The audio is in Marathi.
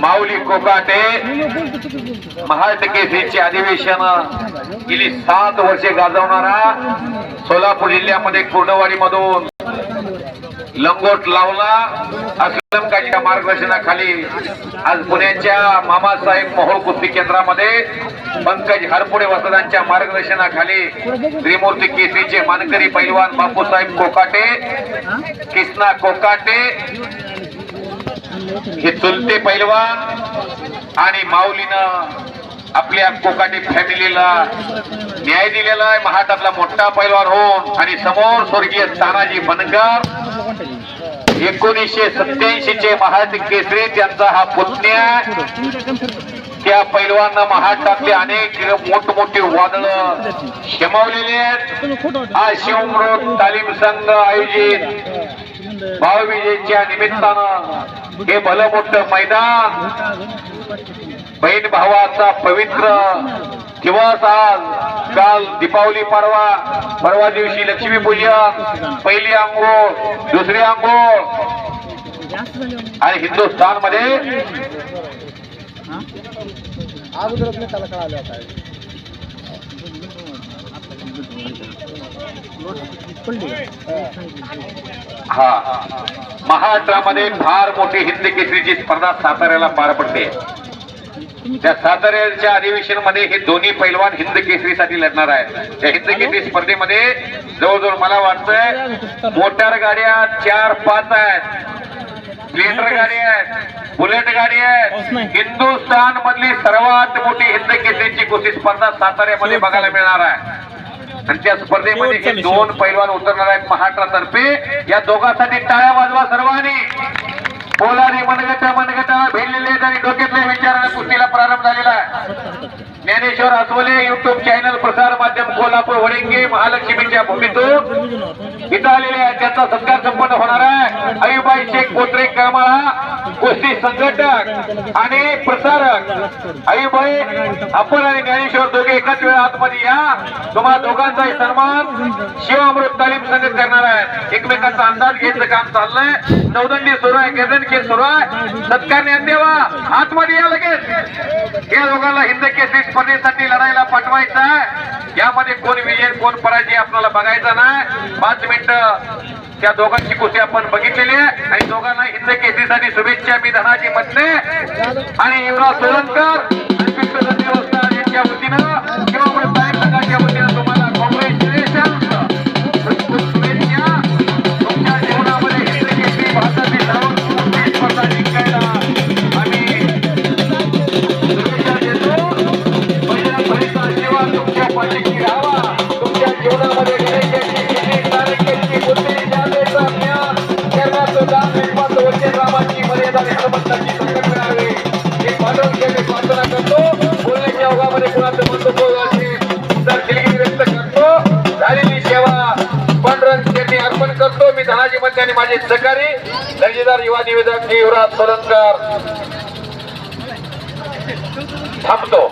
माऊली कोकाटे महाड केसरीचे अधिवेशन गेली सात वर्षे गाजवणारा सोलापूर जिल्ह्यामध्ये कुर्डवाडी मधून लंगोट लावला. असलम मार्गदर्शनाखाली आज पुण्याच्या मामासाहेब मोहोळ कुस्ती केंद्रामध्ये पंकज हरपुडे वसदांच्या मार्गदर्शनाखाली त्रिमूर्ती केसरीचे मानकरी पैलवान बापूसाहेब कोकाटे किसना कोकाटे हे चुलते पैलवान आणि माऊलीनं आपल्या कोकाटी फॅमिलीला न्याय दिलेला आहे. महाटातला मोठा पैलवान होऊन आणि समोर स्वर्गीय तानाजी बनकर एकोणीसशे सत्याऐंशी चे महाड केसरी त्यांचा हा पुतण्या त्या पैलवान महाटातले अनेक मोठमोठे वादळ शमवलेले आहेत. हा शिवमृत तालीम संघ आयोजित भावविजेच्या निमित्तानं हे भलं मोठं मैदान बहीण भावाचा पवित्र दिवस आज काल दीपावली परवा परवा दिवशी लक्ष्मी पूजन पहिली आंघोळ दुसरी आंघोळ. आणि हिंदुस्थानमध्ये हा महाराष्ट्रामध्ये फार मोठी हिंद केसरीची स्पर्धा साताऱ्याला पार पडते. त्या साताऱ्याच्या अधिवेशनमध्ये हे दोन्ही पैलवान हिंद केसरीसाठी लढणार आहेत. त्या हिंद केसरी स्पर्धेमध्ये जवळजवळ मला वाटतंय मोटार गाड्या चार पाच आहेत. स्प्लेंडर गाडी आहेत. बुलेट गाडी आहे हिंदुस्थान मधली सर्वात मोठी हिंद केसरीची कुस्ती स्पर्धा साताऱ्यामध्ये बघायला मिळणार आहे. आणि त्या स्पर्धेमध्ये हे दोन पैलवान उतरणार आहेत महाराष्ट्रातर्फे या दोघांसाठी टाळ्या वाजवा सर्वांनी. पोलादी मनगटा मनगटाला आहेत आणि डोक्यातल्या विचाराने कुस्तीला प्रारंभ झालेला आहे. ज्ञानेश्वर अस्वले युट्यूब चॅनल प्रसार माध्यम कोल्हापूर वडिंगे महालक्ष्मीच्या भूमीतून. इथं आलेले आहेत त्यांचा सत्कार अयुबाई शेख पोत्रे करमाळा कुस्ती संघटक आणि प्रसारक. अयुबाई आपण आणि ज्ञानेश्वर दोघे एकाच वेळा आतमध्ये या. तुम्हाला दोघांचाही सन्मान शिवामृत तालीम संघ करणार आहे एकमेकांचा अंदाज घ्यायचं काम चाललंय. नवदंडी सुरू आहे गेजन खेळ सुरू आहे सत्कार देवा आतमध्ये या लगेच. या दोघांना हिंद केसरी स्पर्धेसाठी लढायला पाठवायचं आहे. यामध्ये कोण विजय कोण पराजय आपल्याला बघायचा नाही. पाच मिनिटं त्या दोघांची कुस्ती आपण बघितलेली आहे. आणि दोघांना हिंद केसीसाठी शुभेच्छा. मी धनाजी मधने आणि युवराज सोलंकर. आणि पिंपरी देवस्थान यांच्या वतीनं हे प्रार्थना करतो. बोलण्याच्या कुणाचं मंतव्य दिलगिरी व्यक्त करतो. झालेली सेवा पांडुरंग यांनी अर्पण करतो. मी धनाजी मध्ये आणि माझे सहकारी दर्जेदार युवा निवेदक युवराज सोलनकर थांबतो.